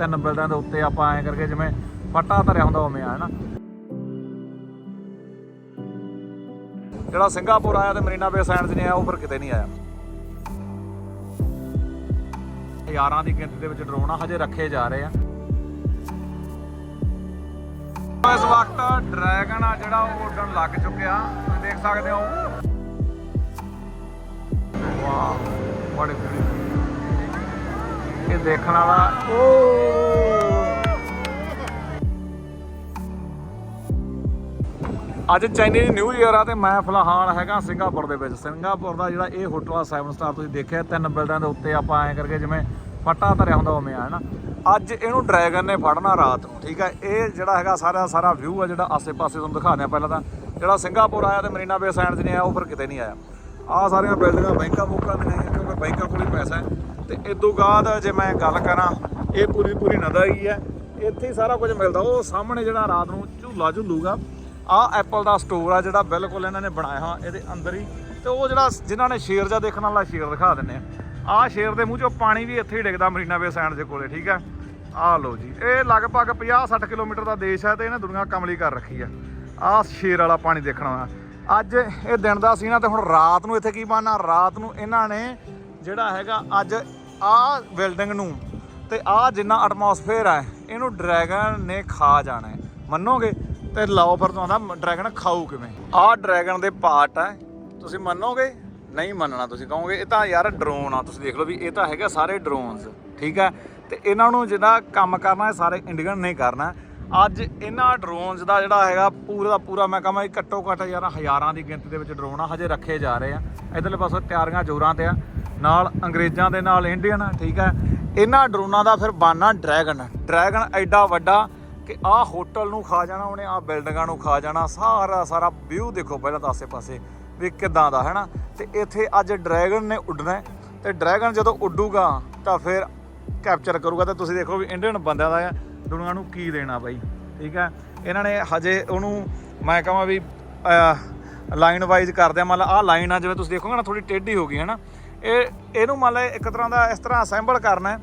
ਤਿੰਨ ਬਿਲਡਾਂ ਦੇ ਉੱਤੇ ਆਪਾਂ ਐਂ ਕਰਕੇ ਜਿਵੇਂ ਫੱਟਾ ਧਰਿਆ ਹੁੰਦਾ ਉਵੇਂ ਆ, ਹਨਾ? ਜਿਹੜਾ ਸਿੰਗਾਪੁਰ ਆਇਆ ਤੇ ਮਰੀਨਾ ਬੇ ਸੈਂਡਸ ਨਹੀਂ ਆਇਆ, ਉਹ ਫਿਰ ਕਿਤੇ ਨਹੀਂ ਆਇਆ। ਹਜ਼ਾਰਾਂ ਦੀ ਗਿਣਤੀ ਦੇ ਵਿੱਚ ਡਰੋਨ ਹਜੇ ਰੱਖੇ ਜਾ ਰਹੇ ਆ। ਇਸ ਵਕਤ ਡਰੈਗਨ ਆ ਜਿਹੜਾ ਉਹ ਉੱਡਣ ਲੱਗ ਚੁੱਕਿਆ। ਤੁਸੀਂ ਦੇਖ ਸਕਦੇ ਹੋ। ਵਾਹ, ਬੜੇ ਇਹ ਦੇਖਣ ਵਾਲਾ। ਓ ਅੱਜ ਚਾਈਨੀਜ਼ ਨਿਊ ਈਅਰ ਆ ਤੇ ਮੈਂ ਫਿਲਹਾਲ ਹੈਗਾ ਸਿੰਗਾਪੁਰ ਦੇ ਵਿੱਚ। ਸਿੰਗਾਪੁਰ ਦਾ ਜਿਹੜਾ ਇਹ ਹੋਟਲ ਆ 7 ਸਟਾਰ ਤੁਸੀਂ ਦੇਖਿਆ, ਤਿੰਨ ਬਿਲਡਾਂ ਦੇ ਉੱਤੇ ਆਪਾਂ ਐਂ ਕਰਕੇ ਜਿਵੇਂ ਫੱਟਾ ਧਰਿਆ ਹੁੰਦਾ ਉਵੇਂ ਆ ਹਨਾ ਅੱਜ ਇਹਨੂੰ ਡਰੈਗਨ ਨੇ ਫੜਨਾ ਰਾਤ ਨੂੰ, ਠੀਕ ਹੈ ਇਹ ਜਿਹੜਾ ਹੈਗਾ ਸਾਰਾ ਸਾਰਾ ਵਿਊ ਆ ਜਿਹੜਾ ਆਸੇ-ਪਾਸੇ ਤੁਹਾਨੂੰ ਦਿਖਾਉਂਦੇ ਆ ਪਹਿਲਾਂ ਤਾਂ। ਜਿਹੜਾ ਸਿੰਗਾਪੁਰ ਆਇਆ ਤੇ ਮਰੀਨਾ ਬੇ ਸੈਂਡਸ ਨਹੀਂ ਆਇਆ, ਉਹ ਫਿਰ ਕਿਤੇ ਨਹੀਂ ਆਇਆ। ਆ ਸਾਰੀਆਂ ਬਿਲਡਿੰਗਾਂ ਬੈਂਕਾਂ ਬੁੱਕਾਂ ਦੀਆਂ ਕਿਉਂਕਿ ਬੈਂਕਾਂ ਕੋਲ ਹੀ ਪੈਸਾ ਹੈ। ਤੇ ਤੋਂ ਬਾਅਦ ਜੇ ਮੈਂ ਗੱਲ ਕਰਾਂ, ਇਹ ਪੂਰੀ ਪੂਰੀ ਨਦਾ ਹੀ ਹੈ। ਇੱਥੇ ਹੀ ਸਾਰਾ ਕੁਝ ਮਿਲਦਾ। ਉਹ ਸਾਹਮਣੇ ਜਿਹੜਾ ਰਾਤ ਨੂੰ ਝੂਲਾ ਝੂਲੂਗਾ, ਆ ਐਪਲ ਦਾ ਸਟੋਰ ਆ ਜਿਹੜਾ ਬਿਲਕੁਲ ਇਹਨਾਂ ਨੇ ਬਣਾਇਆ ਹੋਇਆ, ਇਹਦੇ ਅੰਦਰ ਹੀ। ਤੇ ਉਹ ਜਿਹੜਾ ਜਿਨ੍ਹਾਂ ਨੇ ਸ਼ੇਰ ਜਾਂ ਦੇਖਣ ਵਾਲਾ ਸ਼ੇਰ ਦਿਖਾ ਦਿੰਨੇ ਆ। ਆ ਸ਼ੇਰ ਦੇ ਮੂੰਹ ਚੋਂ ਪਾਣੀ ਵੀ ਇੱਥੇ ਹੀ ਡਿੱਗਦਾ ਮਰੀਨਾ ਬੇ ਸੈਂਡ ਦੇ ਕੋਲੇ, ਠੀਕ ਹੈ ਆ ਲਓ ਜੀ, ਇਹ ਲਗਭਗ 50-60 ਕਿਲੋਮੀਟਰ ਦਾ ਦੇਸ਼ ਹੈ ਤੇ ਇਹਨੇ ਦੁਨੀਆ ਕਮਲੀ ਕਰ ਰੱਖੀ ਆ। ਆ ਸ਼ੇਰ ਵਾਲਾ ਪਾਣੀ ਦੇਖਣਾ ਵਾ ਅੱਜ ਇਹ ਦਿਨ ਦਾ ਸੀ ਨਾ ਤੇ ਹੁਣ ਰਾਤ ਨੂੰ ਇੱਥੇ ਕੀ ਬਣਨਾ? ਰਾਤ ਨੂੰ ਇਹਨਾਂ ਨੇ ਜਿਹੜਾ ਹੈਗਾ ਅੱਜ ਆ ਬਿਲਡਿੰਗ ਨੂੰ ਤੇ ਆ ਜਿੰਨਾ ਐਟਮੋਸਫੇਅਰ ਹੈ ਇਹਨੂੰ ਡਰੈਗਨ ਨੇ ਖਾ ਜਾਣਾ ਹੈ। ਮੰਨੋਗੇ? ਤੇ ਲਓ ਫਿਰ ਤੁਹਾਨੂੰ ਡਰੈਗਨ ਖਾਊ ਕਿਵੇਂ? ਆਹ ਡਰੈਗਨ ਦੇ ਪਾਰਟ ਹੈ ਤੁਸੀਂ ਮੰਨੋਗੇ? ਨਹੀਂ ਮੰਨਣਾ ਤੁਸੀਂ ਕਹੋਗੇ, ਇਹ ਤਾਂ ਯਾਰ ਡਰੋਨ ਆ, ਤੁਸੀਂ ਦੇਖ ਲਓ ਵੀ ਇਹ ਤਾਂ ਹੈਗਾ ਸਾਰੇ ਡਰੋਨਸ ਠੀਕ ਹੈ? ਤੇ ਇਹਨਾਂ ਨੂੰ ਜਿਹੜਾ ਕੰਮ ਕਰਨਾ ਹੈ, ਸਾਰੇ ਇੰਡੀਅਨ ਨੇ ਕਰਨਾ ਅੱਜ ਇਹਨਾਂ ਡਰੋਨਸ ਦਾ ਜਿਹੜਾ ਹੈਗਾ, ਪੂਰਾ ਦਾ ਪੂਰਾ ਮੈਂ ਕਹਾਂ ਘੱਟੋ ਘੱਟ ਯਾਰ ਹਜ਼ਾਰਾਂ ਦੀ ਗਿਣਤੀ ਦੇ ਵਿੱਚ ਡਰੋਨ ਆ, ਹਜੇ ਰੱਖੇ ਜਾ ਰਹੇ ਆ। ਇਧਰਲੇ ਪਾਸੇ ਤਿਆਰੀਆਂ ਜ਼ੋਰਾਂ ਤੇ ਆ। ਨਾਲ ਅੰਗਰੇਜ਼ਾਂ ਦੇ ਨਾਲ ਇੰਡੀਅਨ ਠੀਕ ਹੈ। ਇਹਨਾਂ ਡਰੋਨਾਂ ਦਾ ਫਿਰ ਬਾਨਾ ਡਰੈਗਨ। ਡਰੈਗਨ ਐਡਾ ਵੱਡਾ ਕਿ ਆਹ ਹੋਟਲ ਨੂੰ ਖਾ ਜਾਣਾ ਉਹਨੇ, ਆਹ ਬਿਲਡਿੰਗਾਂ ਨੂੰ ਖਾ ਜਾਣਾ, ਸਾਰਾ ਸਾਰਾ ਵਿਊ ਦੇਖੋ ਪਹਿਲਾਂ ਤਾਂ ਆਸੇ-ਪਾਸੇ ਵੀ ਕਿਦਾਂ ਦਾ ਹੈਨਾ ਤੇ ਇੱਥੇ ਅੱਜ ਡਰੈਗਨ ਨੇ ਉੱਡਣਾ ਹੈ। ਤੇ ਡਰੈਗਨ ਜਦੋਂ ਉੱਡੂਗਾ ਤਾਂ ਫਿਰ ਕੈਪਚਰ ਕਰੂਗਾ। ਤਾਂ ਤੁਸੀਂ ਦੇਖੋ ਵੀ ਇੰਡੀਅਨ ਬੰਦਿਆਂ ਦਾ ਆ ਦੁਨੀਆ ਨੂੰ ਕੀ ਦੇਣਾ ਬਾਈ, ਠੀਕ ਹੈ? ਇਹਨਾਂ ਨੇ ਹਜੇ ਉਹਨੂੰ ਮੈਂ ਕਹਾਂ ਵੀ ਲਾਈਨ ਵਾਈਜ਼ ਕਰਦੇ ਆ। ਮੰਨ ਲਾ ਆਹ ਲਾਈਨ ਆ, ਜਿਵੇਂ ਤੁਸੀਂ ਦੇਖੋਗੇ ਨਾ ਥੋੜੀ ਟੇਢੀ ਹੋ ਗਈ, ਹੈ ਨਾ? ਇਹ ਇਹਨੂੰ ਮੰਨ ਲਾ ਇੱਕ ਤਰ੍ਹਾਂ ਦਾ ਇਸ ਤਰ੍ਹਾਂ ਅਸੈਂਬਲ ਕਰਨਾ ਹੈ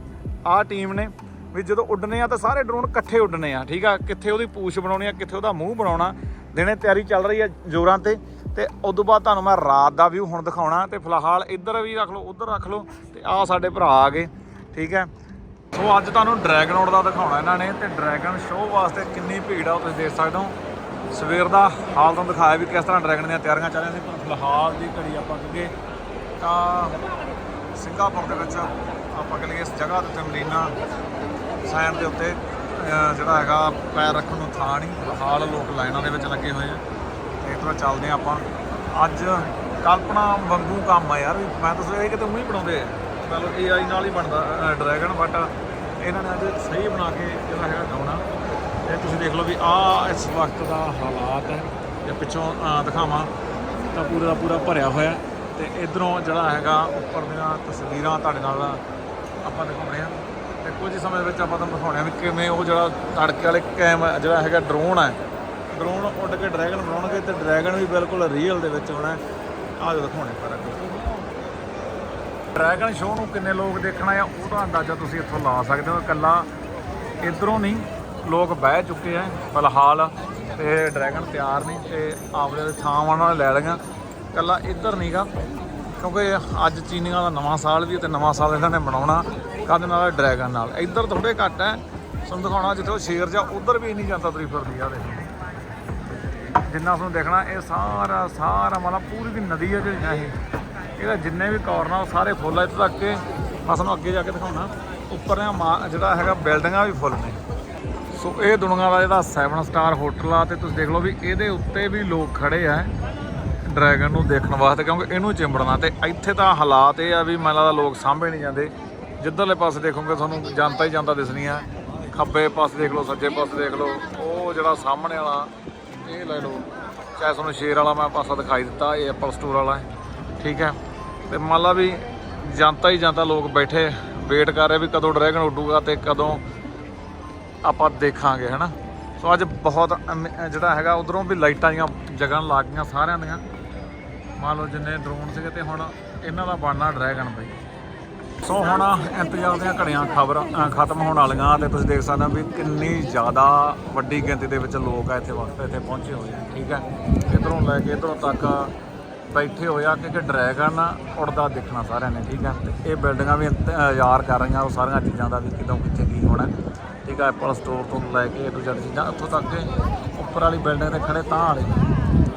ਆਹ ਟੀਮ ਨੇ ਵੀ ਜਦੋਂ ਉੱਡਨੇ ਆ ਤਾਂ ਸਾਰੇ ਡਰੋਨ ਇਕੱਠੇ ਉੱਡਨੇ ਆ, ਠੀਕ ਆ? ਕਿੱਥੇ ਉਹਦੀ ਪੂਛ ਬਣਾਉਣੀ ਆ, ਕਿੱਥੇ ਉਹਦਾ ਮੂੰਹ ਬਣਾਉਣਾ, ਦਿਨੇ ਤਿਆਰੀ ਚੱਲ ਰਹੀ ਆ ਜ਼ੋਰਾਂ ਤੇ ਤੇ ਉਦੋਂ ਬਾਅਦ ਤੁਹਾਨੂੰ ਮੈਂ ਰਾਤ ਦਾ ਵਿਊ ਹੁਣ ਦਿਖਾਉਣਾ, ਤੇ ਫਿਲਹਾਲ ਇੱਧਰ ਵੀ ਰੱਖ ਲਓ, ਉੱਧਰ ਰੱਖ ਲਓ, ਤੇ ਆਹ ਸਾਡੇ ਭਰਾ ਆ ਗਏ, ਠੀਕ ਹੈ ਸੋ ਅੱਜ ਤੁਹਾਨੂੰ ਡਰੈਗਨ ਆਊਟ ਦਾ ਦਿਖਾਉਣਾ ਇਹਨਾਂ ਨੇ, ਤੇ ਡਰੈਗਨ ਸ਼ੋਅ ਵਾਸਤੇ ਕਿੰਨੀ ਭੀੜ ਆ ਤੁਸੀਂ ਦੇਖ ਸਕਦੇ ਹੋ। ਸਵੇਰ ਦਾ ਹਾਲ ਤੁਹਾਨੂੰ ਦਿਖਾਇਆ ਵੀ ਕਿਸ ਤਰ੍ਹਾਂ ਡਰੈਗਨ ਦੀਆਂ ਤਿਆਰੀਆਂ ਚੱਲ ਰਹੀਆਂ ਸੀ ਪਰ ਫਿਲਹਾਲ ਦੀ ਘੜੀ ਆਪਾਂ ਕਿਉਂਕਿ ਤਾਂ ਸਿੰਗਾਪੁਰ ਦੇ ਵਿੱਚ ਆਪਾਂ ਕਹਿੰਦੇ ਇਸ ਜਗ੍ਹਾ ਦੇ ਉੱਤੇ ਮਰੀਨਾ ਸਾਈਡ ਦੇ ਉੱਤੇ ਜਿਹੜਾ ਹੈਗਾ ਪੈਰ ਰੱਖਣ ਨੂੰ ਥਾਂ ਨਹੀਂ ਫਿਲਹਾਲ ਲੋਕ ਲਾਈਨਾਂ ਦੇ ਵਿੱਚ ਲੱਗੇ ਹੋਏ ਆ। ਤੇ ਇਸ ਤਰ੍ਹਾਂ ਚੱਲਦੇ ਆ ਆਪਾਂ। ਅੱਜ ਕਲਪਨਾ ਵਾਂਗੂ ਕੰਮ ਆ ਯਾਰ, ਮੈਂ ਤਾਂ ਸੋਚਿਆ ਇਹ ਕਿਤੇ ਉਹੀ ਬਣਾਉਂਦੇ। ਆ ਮਤਲਬ ਏਆਈ ਨਾਲ ਹੀ ਬਣਦਾ ਡਰੈਗਨ ਬਟ ਇਹਨਾਂ ਨੇ ਅੱਜ ਸਹੀ ਬਣਾ ਕੇ ਜਿਹੜਾ ਹੈਗਾ ਗਾਉਣਾ। ਇਹ ਤੁਸੀਂ ਦੇਖ ਲਓ ਵੀ ਆ ਇਸ ਵਕਤ ਦਾ ਹਾਲਾਤ ਹੈ, ਜੇ ਪਿੱਛੋਂ ਦਿਖਾਵਾਂ ਤਾਂ ਪੂਰਾ ਦਾ ਪੂਰਾ ਭਰਿਆ ਹੋਇਆ। ਤੇ ਇਧਰੋਂ ਜਿਹੜਾ ਹੈਗਾ ਉੱਪਰ ਦੀਆਂ ਤਸਵੀਰਾਂ ਤੁਹਾਡੇ ਨਾਲ ਆਪਾਂ ਦਿਖਾਉਣੇ ਆ। ਤੇ ਕੁਝ ਹੀ ਸਮੇਂ ਵਿੱਚ ਆਪਾਂ ਤੁਹਾਨੂੰ ਦਿਖਾਉਣੇ ਆ ਵੀ ਕਿਵੇਂ ਉਹ ਜਿਹੜਾ ਤੜਕੇ ਵਾਲੇ ਕੈਮ ਜਿਹੜਾ ਹੈਗਾ ਡਰੋਨ ਹੈ ਡਰੋਨ ਉੱਡ ਕੇ ਡਰੈਗਨ ਬਣਾਉਣਗੇ ਤੇ ਡਰੈਗਨ ਵੀ ਬਿਲਕੁਲ ਰੀਅਲ ਦੇ ਵਿੱਚ ਹੋਣਾ। ਆ ਜੋ ਦਿਖਾਉਣੇ ਪਰ ਡਰੈਗਨ ਸ਼ੋਅ ਨੂੰ ਕਿੰਨੇ ਲੋਕ ਦੇਖਣਾ ਆ ਉਹਦਾ ਅੰਦਾਜ਼ਾ ਤੁਸੀਂ ਇੱਥੋਂ ਲਾ ਸਕਦੇ ਹੋ। ਇਕੱਲਾ ਇਧਰੋਂ ਨਹੀਂ, ਲੋਕ ਬਹਿ ਚੁੱਕੇ ਆ ਫਿਲਹਾਲ ਤੇ ਡਰੈਗਨ ਤਿਆਰ ਨਹੀਂ ਤੇ ਆਪਦੇ ਥਾਂ ਉਹਨਾਂ ਨੇ ਲੈ ਲਈਆਂ। ਇਕੱਲਾ ਇੱਧਰ ਨਹੀਂਗਾ, ਕਿਉਂਕਿ ਅੱਜ ਚੀਨੀਆਂ ਦਾ ਨਵਾਂ ਸਾਲ ਵੀ ਹੈ ਤੇ ਨਵਾਂ ਸਾਲ ਇਹਨਾਂ ਨੇ ਮਨਾਉਣਾ ਕਾਹਦੇ ਨਾਲ ਡਰੈਗਨ ਨਾਲ। ਇੱਧਰ ਥੋੜੇ ਘੱਟ ਹੈ, ਤੁਹਾਨੂੰ ਦਿਖਾਉਣਾ ਜਿੱਥੇ ਉਹ ਸ਼ੇਰ ਜਾ ਉੱਧਰ ਵੀ ਨਹੀਂ ਜਾਂਦਾ ਤੁਰੀ ਫਿਰਦੀ ਆ ਦੇਖੋ। ਜਿੰਨਾ ਤੁਹਾਨੂੰ ਦੇਖਣਾ, ਇਹ ਸਾਰਾ ਸਾਰਾ ਮਤਲਬ ਪੂਰੀ ਦੀ ਨਦੀ ਹੈ ਜਿਹੜੀਆਂ ਇਹ ਇਹਦਾ ਜਿੰਨੇ ਵੀ ਕਾਰਨਰ ਉਹ ਸਾਰੇ ਫੁੱਲ ਆ ਇੱਥੇ ਤੱਕ ਕਿ। ਮੈਂ ਤੁਹਾਨੂੰ ਅੱਗੇ ਜਾ ਕੇ ਦਿਖਾਉਣਾ, ਉੱਪਰ ਇਹ ਮਾ- ਜਿਹੜਾ ਹੈਗਾ ਬਿਲਡਿੰਗਾਂ ਵੀ ਫੁੱਲ ਨੇ। ਸੋ ਇਹ ਦੁਨੀਆ ਦਾ ਜਿਹੜਾ 7 ਸਟਾਰ ਹੋਟਲ ਆ, ਤੇ ਤੁਸੀਂ ਦੇਖ ਲਓ ਵੀ ਇਹਦੇ ਉੱਤੇ ਵੀ ਲੋਕ ਖੜੇ ਆ। ਡਰੈਗਨ ਨੂੰ ਦੇਖਣ ਵਾਸਤੇ, ਕਿਉਂਕਿ ਇਹਨੂੰ ਚਿੰਬੜਨਾ ਤੇ ਇੱਥੇ ਤਾਂ ਹਾਲਾਤ ਇਹ ਆ ਵੀ ਮੈਨੂੰ ਲੱਗਦਾ ਲੋਕ ਸਾਂਭੇ ਨਹੀਂ ਜਾਂਦੇ। ਜਿੱਧਰਲੇ ਪਾਸੇ ਦੇਖੋਗੇ ਤੁਹਾਨੂੰ ਜਨਤਾ ਹੀ ਜਾਂਦਾ ਦਿਸਣੀ ਆ। ਖੱਬੇ ਪਾਸੇ ਦੇਖ ਲਓ, ਸੱਜੇ ਪਾਸੇ ਦੇਖ ਲਓ, ਉਹ ਜਿਹੜਾ ਸਾਹਮਣੇ ਵਾਲਾ, ਇਹ ਲੈ ਲਓ। ਚਾਹੇ ਤੁਹਾਨੂੰ ਸ਼ੇਰ ਵਾਲਾ ਮੈਂ ਪਾਸਾ ਦਿਖਾਈ ਦਿੱਤਾ, ਇਹ ਐਪਲ ਸਟੋਰ ਵਾਲਾ ਠੀਕ ਹੈ। ਤੇ ਮੰਨ ਲਾ ਵੀ ਜਨਤਾ ਹੀ ਜਨਤਾ, ਲੋਕ ਬੈਠੇ ਵੇਟ ਕਰ ਰਹੇ ਵੀ ਕਦੋਂ ਡਰੈਗਨ ਉੱਡੂਗਾ ਤੇ ਕਦੋਂ ਆਪਾਂ ਦੇਖਾਂਗੇ, ਹੈਨਾ? ਸੋ ਅੱਜ ਬਹੁਤ ਜਿਹੜਾ ਹੈਗਾ, ਉਧਰੋਂ ਵੀ ਲਾਈਟਾਂ ਦੀਆਂ ਜਗ੍ਹਾ ਲੱਗ ਗਈਆਂ ਸਾਰਿਆਂ ਦੀਆਂ। ਮੰਨ ਲਓ ਜਿੰਨੇ ਡਰੋਨ ਸੀਗੇ ਤੇ ਹੁਣ ਇਹਨਾਂ ਦਾ ਬਣਨਾ ਡਰੈਗਨ ਬਈ। ਸੋ ਹੁਣ ਇੰਤਜ਼ਾਰ ਦੀਆਂ ਘੜੀਆਂ ਖਬਰ ਖਤਮ ਹੋਣ ਵਾਲੀਆਂ ਤੇ ਤੁਸੀਂ ਦੇਖ ਸਕਦੇ ਹੋ ਵੀ ਕਿੰਨੀ ਜ਼ਿਆਦਾ ਵੱਡੀ ਗਿਣਤੀ ਦੇ ਵਿੱਚ ਲੋਕ ਆ ਇੱਥੇ ਵਕਤ ਇੱਥੇ ਪਹੁੰਚੇ ਹੋਏ ਆ, ਠੀਕ ਹੈ? ਇਧਰੋਂ ਲੈ ਕੇ ਇਧਰੋਂ ਤੱਕ ਬੈਠੇ ਹੋਏ ਆ, ਕਿਉਂਕਿ ਡਰੈਗਨ ਉੜਦਾ ਦੇਖਣਾ ਸਾਰਿਆਂ ਨੇ, ਠੀਕ ਹੈ? ਤੇ ਇਹ ਬਿਲਡਿੰਗਾਂ ਵੀ ਯਾਰ ਕਰ ਰਹੀਆਂ, ਉਹ ਸਾਰੀਆਂ ਚੀਜ਼ਾਂ ਦਾ ਵੀ ਕਿਦੋਂ, ਕਿੱਥੇ ਕੀ ਹੋਣਾ, ਠੀਕ ਹੈ? ਐਪਲ ਸਟੋਰ ਤੋਂ ਲੈ ਕੇ ਏ ਟੂ ਚੀਜ਼ਾਂ ਇੱਥੋਂ ਤੱਕ ਕਿ ਉੱਪਰ ਵਾਲੀ ਬਿਲਡਿੰਗ ਤੇ ਖੜੇ ਤਾਂ ਵਾਲੇ।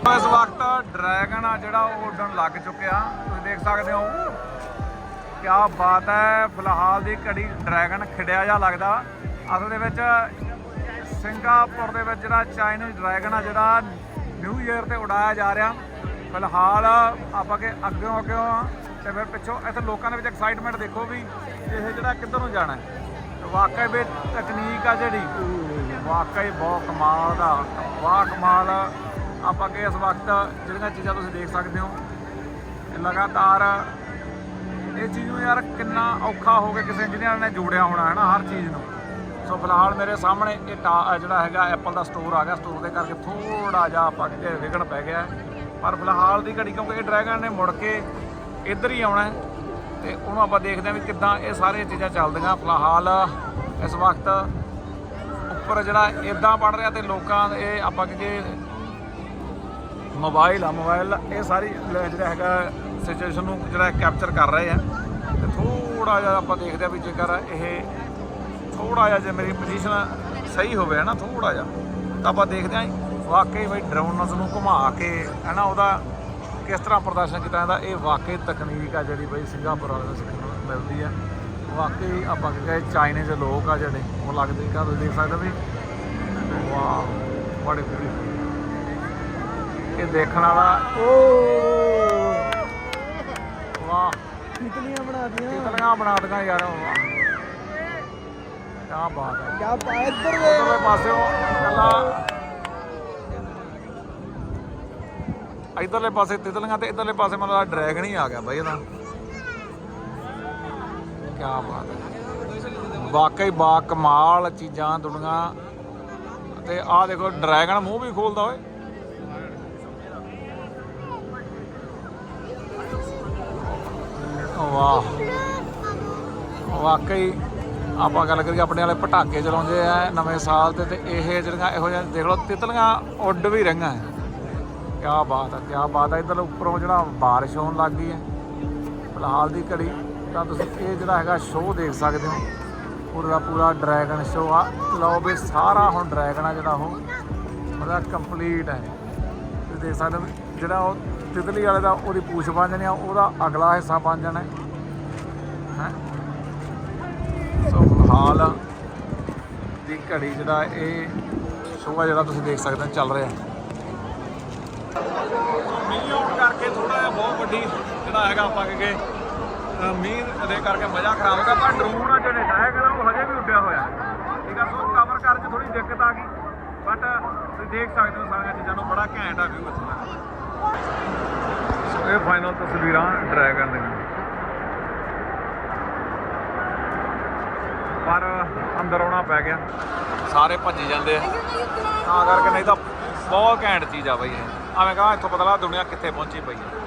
ਇਸ ਵਕਤ ਡਰੈਗਨ ਆ ਜਿਹੜਾ ਉਹ ਉੱਡਣ ਲੱਗ ਚੁੱਕਿਆ। ਤੁਸੀਂ ਦੇਖ ਸਕਦੇ ਹੋ ਕਿਆ ਬਾਤ ਹੈ। ਫਿਲਹਾਲ ਦੀ ਘੜੀ ਡਰੈਗਨ ਖਿੜਿਆ ਜਾ ਲੱਗਦਾ। ਅਸਲ ਦੇ ਵਿੱਚ ਸਿੰਗਾਪੁਰ ਦੇ ਵਿੱਚ ਜਿਹੜਾ ਚਾਈਨੀਜ਼ ਡਰੈਗਨ ਆ ਜਿਹੜਾ ਨਿਊ ਈਅਰ ਤੇ ਉਡਾਇਆ ਜਾ ਰਿਹਾ। ਫਿਲਹਾਲ ਆਪਾਂ ਕਿ ਅੱਗੇ ਅੱਗੇ ਤੇ ਫਿਰ ਪਿੱਛੋਂ ਇੱਥੇ ਲੋਕਾਂ ਦੇ ਵਿੱਚ ਐਕਸਾਈਟਮੈਂਟ ਦੇਖੋ ਵੀ ਇਹ ਜਿਹੜਾ ਕਿੱਧਰ ਨੂੰ ਜਾਣਾ ਹੈ। ਵਾਕਈ ਵੀ ਤਕਨੀਕ ਆ ਜਿਹੜੀ। ਵਾਕਈ ਬਹੁਤ ਕਮਾਲ ਦਾ, ਵਾਹ ਕਮਾਲ। ਆਪਾਂ ਕਿ ਇਸ ਵਕਤ ਜਿਹੜੀਆਂ ਚੀਜ਼ਾਂ ਤੁਸੀਂ ਦੇਖ ਸਕਦੇ ਹੋ, ਇਹ ਲਗਾਤਾਰ ਇਹ ਚੀਜ਼ ਨੂੰ ਯਾਰ ਕਿੰਨਾ ਔਖਾ ਹੋ ਗਿਆ ਕਿਸੇ ਇੰਜੀਨੀਅਰ ਨੇ ਜੋੜਿਆ ਹੋਣਾ, ਹੈ ਨਾ, ਹਰ ਚੀਜ਼ ਨੂੰ। ਸੋ ਫਿਲਹਾਲ ਮੇਰੇ ਸਾਹਮਣੇ ਇਹ ਟਾ- ਜਿਹੜਾ ਹੈਗਾ ਐਪਲ ਦਾ ਸਟੋਰ ਆ ਗਿਆ ਸਟੋਰ ਦੇ ਕਰਕੇ ਥੋੜਾ ਜਿਹਾ ਆਪਾਂ ਕਿ ਵਿਗੜ ਪੈ ਗਿਆ। ਪਰ ਫਿਲਹਾਲ ਦੀ ਘੜੀ ਕਿਉਂਕਿ ਇਹ ਡਰੈਗਨ ਨੇ ਮੁੜ ਕੇ ਇੱਧਰ ਹੀ ਆਉਣਾ ਹੈ ਤੇ ਉਹਨੂੰ ਆਪਾਂ ਦੇਖਦੇ ਹਾਂ ਵੀ ਕਿੱਦਾਂ ਇਹ ਸਾਰੀਆਂ ਚੀਜ਼ਾਂ ਚੱਲਦੀਆਂ। ਫਿਲਹਾਲ ਇਸ ਵਕਤ ਉੱਪਰ ਜਿਹੜਾ ਇਦਾਂ ਬਣ ਰਿਹਾ ਤੇ ਲੋਕਾਂ ਇਹ ਆਪਾਂ ਕਿ ਮੋਬਾਈਲ ਆ, ਮੋਬਾਈਲ ਇਹ ਸਾਰੀ ਜਿਹੜਾ ਹੈਗਾ ਸਿਚੁਏਸ਼ਨ ਨੂੰ ਜਿਹੜਾ ਕੈਪਚਰ ਕਰ ਰਹੇ ਆ। ਤੇ ਥੋੜਾ ਜਿਹਾ ਆਪਾਂ ਦੇਖਦੇ ਆ ਵੀ ਜੇਕਰ ਇਹ ਥੋੜਾ ਜਿਹਾ ਜੇ ਮੇਰੀ ਪੋਜੀਸ਼ਨ ਸਹੀ ਹੋਵੇ ਹੈ ਨਾ ਥੋੜਾ ਜਿਹਾ, ਤਾਂ ਆਪਾਂ ਦੇਖਦੇ ਆ ਵਾਕਈ ਬਈ ਡਰੋਨਸ ਨੂੰ ਘੁਮਾ ਕੇ ਹੈ ਨਾ ਉਹਦਾ ਕਿਸ ਤਰ੍ਹਾਂ ਪ੍ਰਦਰਸ਼ਨ ਕੀਤਾ ਜਾਂਦਾ, ਇਹ ਵਾਕਈ ਤਕਨੀਕ ਆ ਜਿਹੜੀ ਬਈ ਸਿੰਗਾਪੁਰ ਵਾਲਿਆਂ ਨੂੰ ਸਿੱਖਣ ਨੂੰ ਮਿਲਦੀ ਆ। ਵਾਕਈ ਆਪਾਂ ਕਹੇ ਚਾਈਨੀਜ ਲੋਕ ਆ ਜਿਹੜੇ, ਉਹ ਲੱਗਦੇ ਕਾ ਤੁਸੀਂ ਦੇਖ ਸਕਦੇ ਹੋ ਵੀ, ਵਾਹ, ਬੜੇ ਬਿਊਟੀਫੁਲ ਇਹ ਦੇਖਣ ਵਾਲਾ। ਓ ਵਾਹ। ਤਿਤਲੀਆਂ ਬਣਾ ਦੀਆਂ ਕਿਤਲੀਆਂ ਬਣਾ ਦਿਆਂ ਯਾਰ ਵਾਹ। ਕੀ ਬਾਤ ਹੈ। ਕਿਆ ਪਾ ਇੱਧਰ ਉਧਰਲੇ ਪਾਸਿਓਂ ਕੱਲਾ ਇਧਰਲੇ ਪਾਸੇ ਤਿਤਲੀਆਂ ਤੇ ਇਧਰਲੇ ਪਾਸੇ ਮੈਨੂੰ ਲੱਗਦਾ ਡਰੈਗਨ ਹੀ ਆ ਗਿਆ ਬਾਈ ਇਹਦਾ। ਕੀ ਬਾਤ ਹੈ। ਵਾਕਈ ਬਾ ਕਮਾਲ ਚੀਜ਼ਾਂ ਦੁਨੀਆਂ ਤੇ ਆਹ ਦੇਖੋ ਡਰੈਗਨ ਮੂੰਹ ਵੀ ਖੋਲਦਾ ਓਏ। ਵਾਹ। ਵਾਕਈ ਆਪਾਂ ਗੱਲ ਕਰੀਏ ਆਪਣੇ ਵਾਲੇ ਪਟਾਕੇ ਚਲਾਉਂਦੇ ਆ ਨਵੇਂ ਸਾਲ ਤੇ ਤੇ ਇਹ ਜਿਹੜੀਆਂ ਇਹੋ ਜਿਹੀਆਂ ਦੇਖ ਲਓ, ਤਿਤਲੀਆਂ ਉੱਡ ਵੀ ਰਹੀਆਂ ਹੈ ਕਿਆ ਬਾਤ ਹੈ ਕਿਆ ਬਾਤ ਹੈ ਇਧਰ ਉੱਪਰੋਂ ਜਿਹੜਾ ਬਾਰਿਸ਼ ਹੋਣ ਲੱਗ ਗਈ ਹੈ ਫਿਲਹਾਲ ਦੀ ਘੜੀ, ਤਾਂ ਤੁਸੀਂ ਇਹ ਜਿਹੜਾ ਹੈਗਾ ਸ਼ੋਅ ਦੇਖ ਸਕਦੇ ਹੋ। ਪੂਰਾ ਪੂਰਾ ਡਰੈਗਨ ਸ਼ੋਅ ਆ। ਲਓ ਵੀ ਸਾਰਾ ਹੁਣ ਡਰੈਗਨ ਆ ਜਿਹੜਾ ਉਹ, ਉਹਦਾ ਕੰਪਲੀਟ ਹੈ ਤੁਸੀਂ ਦੇਖ ਸਕਦੇ ਹੋ ਜਿਹੜਾ ਉਹ ਤਿਤਲੀ ਵਾਲੇ ਦਾ ਉਹਦੀ ਪੂਛ ਬਣ ਜਾਣੀ ਆ, ਉਹਦਾ ਅਗਲਾ ਹਿੱਸਾ ਬਣ ਜਾਣਾ। ਹੈ? ਸੋ ਫਿਲਹਾਲ ਦੀ ਘੜੀ ਜਿਹੜਾ ਇਹ ਸ਼ੋਅ ਜਿਹੜਾ ਤੁਸੀਂ ਦੇਖ ਸਕਦੇ ਹੋ, ਚੱਲ ਰਿਹਾ। ਮੀਂਹ ਆਉਣ ਕਰਕੇ ਥੋੜਾ ਜਿਹਾ ਬਹੁਤ ਵੱਡੀ ਜਿਹੜਾ ਹੈਗਾ ਆਪਾਂ ਕਿ ਮੀਂਹ ਦੇ ਕਰਕੇ ਮਜ਼ਾ ਖਰਾਬ ਹੋ ਗਿਆ, ਪਰ ਡਰੋਨ ਆ ਜਿਹੜੇ ਹੈਗਾ ਉਹ ਹਜੇ ਵੀ ਉੱਡਿਆ ਹੋਇਆ। ਠੀਕ ਆ, ਸੋ ਕਵਰ ਕਰਨ 'ਚ ਥੋੜੀ ਦਿੱਕਤ ਆ ਗਈ ਬਟ ਤੁਸੀਂ ਦੇਖ ਸਕਦੇ ਹੋ ਸਾਰੀਆਂ ਚੀਜ਼ਾਂ ਨੂੰ ਬੜਾ ਘੈਂਟ ਆ ਵਿਊ ਇੱਥੋਂ ਦਾ ਸੋ ਇਹ ਫਾਈਨਲ ਤਸਵੀਰਾਂ ਡਰੈਗਨ ਦੀਆਂ। ਪਰ ਅੰਦਰ ਆਉਣਾ ਪੈ ਗਿਆ। ਸਾਰੇ ਭੱਜੀ ਜਾਂਦੇ ਆ। ਤਾਂ ਕਰਕੇ ਨਹੀਂ ਤਾਂ ਬਹੁਤ ਘੈਂਟ ਚੀਜ਼ ਆ ਬਈ ਇਹ। ਐਵੇਂ ਕਹਾਂ ਇੱਥੋਂ ਪਤਾ ਲੱਗਾ ਦੁਨੀਆ ਕਿੱਥੇ ਪਹੁੰਚੀ ਪਈ ਹੈ